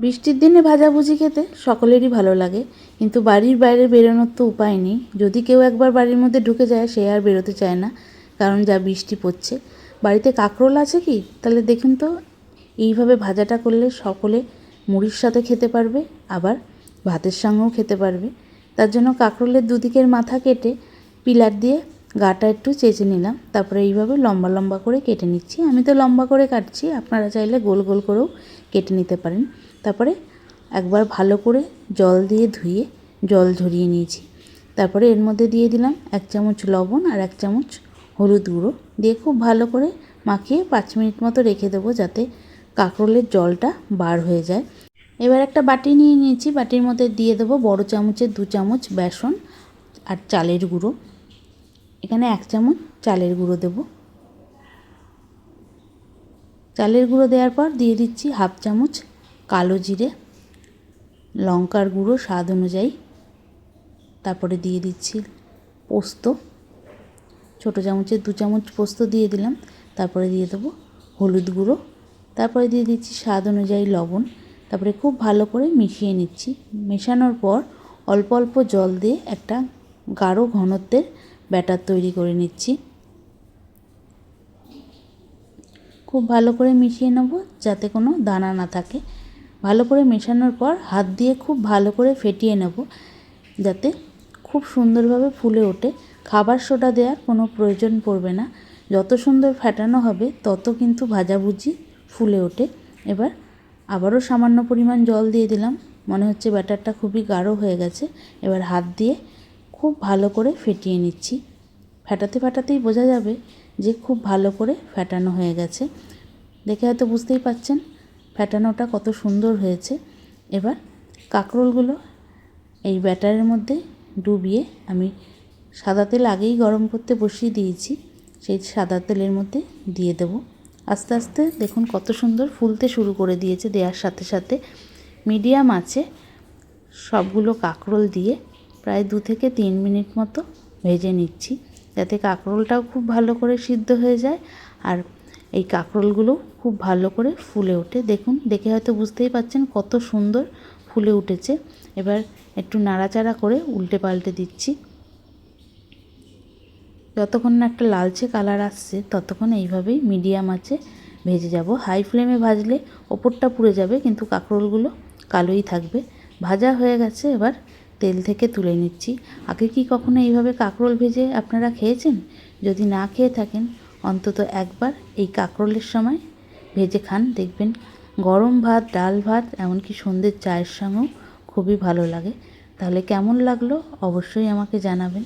বৃষ্টির দিনে ভাজাভুজি খেতে সকলেরই ভালো লাগে, কিন্তু বাড়ির বাইরে বেরোনোর তো উপায় নেই। যদি কেউ একবার বাড়ির মধ্যে ঢুকে যায়, সে আর বেরোতে চায় না, কারণ যা বৃষ্টি পড়ছে। বাড়িতে কাঁকরোল আছে কি? তাহলে দেখুন তো, এইভাবে ভাজাটা করলে সকলে মুড়ির সাথে খেতে পারবে, আবার ভাতের সঙ্গেও খেতে পারবে। তার জন্য কাঁকরোলের দুদিকের মাথা কেটে পিলার দিয়ে গাটা একটু চেঁচে নিলাম, তারপরে এইভাবে লম্বা লম্বা করে কেটে নিচ্ছি। আমি তো লম্বা করে কাটছি, আপনারা চাইলে গোল গোল করেও কেটে নিতে পারেন। তারপরে একবার ভালো করে জল দিয়ে ধুয়ে জল ঝরিয়ে নিয়েছি। তারপরে এর মধ্যে দিয়ে দিলাম এক চামচ লবণ আর এক চামচ হলুদ গুঁড়ো। দিয়ে খুব ভালো করে মাখিয়ে পাঁচ মিনিট মতো রেখে দেবো যাতে কাঁকরোলের জলটা বার হয়ে যায়। এবার একটা বাটি নিয়ে নিয়েছি, বাটির মধ্যে দিয়ে দেবো বড় চামচের দু চামচ বেসন আর চালের গুঁড়ো। এখানে এক চামচ চালের গুঁড়ো দেবো। চালের গুঁড়ো দেওয়ার পর দিয়ে দিচ্ছি হাফ চামচ কালো জিরে, লঙ্কার গুঁড়ো স্বাদ অনুযায়ী। তারপরে দিয়ে দিচ্ছি পোস্ত। ছোটো চামচের দু চামচ পোস্ত দিয়ে দিলাম। তারপরে দিয়ে দেবো হলুদ গুঁড়ো। তারপরে দিয়ে দিচ্ছি স্বাদ অনুযায়ী লবণ। তারপরে খুব ভালো করে মিশিয়ে নিচ্ছি। মেশানোর পর অল্প অল্প জল দিয়ে একটা গাঢ় ঘনত্বের ব্যাটার তৈরি করে নিচ্ছি। খুব ভালো করে মিশিয়ে নেব যাতে কোনো দানা না থাকে। ভালো করে মেশানোর পর হাত দিয়ে খুব ভালো করে ফেটিয়ে নেব যাতে খুব সুন্দরভাবে ফুলে ওঠে। খাবার সোডা দেওয়ার কোনো প্রয়োজন পড়বে না। যত সুন্দর ফেটানো হবে তত কিন্তু ভাজাভুজি ফুলে ওঠে। এবার আবারও সামান্য পরিমাণ জল দিয়ে দিলাম। মনে হচ্ছে ব্যাটারটা খুবই গাঢ় হয়ে গেছে। এবার হাত দিয়ে খুব ভালো করে ফেটিয়ে নিচ্ছি। ফেটাতে ফেটাতেই বোঝা যাবে যে খুব ভালো করে ফেটানো হয়ে গেছে। দেখে হয়তো বুঝতেই পাচ্ছেন ফেটানোটা কত সুন্দর হয়েছে। এবার কাঁকরোলগুলো এই ব্যাটারের মধ্যে ডুবিয়ে আমি সাদা তেল আগেই গরম করতে বসিয়ে দিয়েছি, সেই সাদা তেলের মধ্যে দিয়ে দেব। আস্তে আস্তে দেখুন কত সুন্দর ফুলতে শুরু করে দিয়েছে দেওয়ার সাথে সাথে। মিডিয়াম আছে সবগুলো কাঁকরোল দিয়ে প্রায় দু থেকে তিন মিনিট মতো ভেজে নিচ্ছি। যাতে কাঁকরোলটাও খুব ভালো করে সিদ্ধ হয়ে যায় আর এই কাঁকরোলগুলো খুব ভালো করে ফুলে ওঠে। দেখুন, দেখে হয়তো বুঝতেই পাচ্ছেন কত সুন্দর ফুলে উঠেছে। এবার একটু নাড়াচাড়া করে উল্টে পাল্টে দিচ্ছি। যতক্ষণ না একটা লালচে কালার আসছে, ততক্ষণ এইভাবেই মিডিয়াম আছে ভেজে যাব। হাই ফ্লেমে ভাজলে ওপরটা পুড়ে যাবে, কিন্তু কাঁকরোলগুলো কালোই থাকবে। ভাজা হয়ে গেছে এবার তেল থেকে তুলে নিচ্ছি। আগে কি কখনো এইভাবে কাঁকরোল ভেজে আপনারা খেয়েছেন? যদি না খেয়ে থাকেন, অন্তত একবার এই কাঁকরোলের সময় ভেজে খান, দেখবেন গরম ভাত, ডাল ভাত, এমনকি সন্ধ্যের চায়ের সঙ্গেও খুবই ভালো লাগে। তাহলে কেমন লাগল? অবশ্যই আমাকে জানাবেন।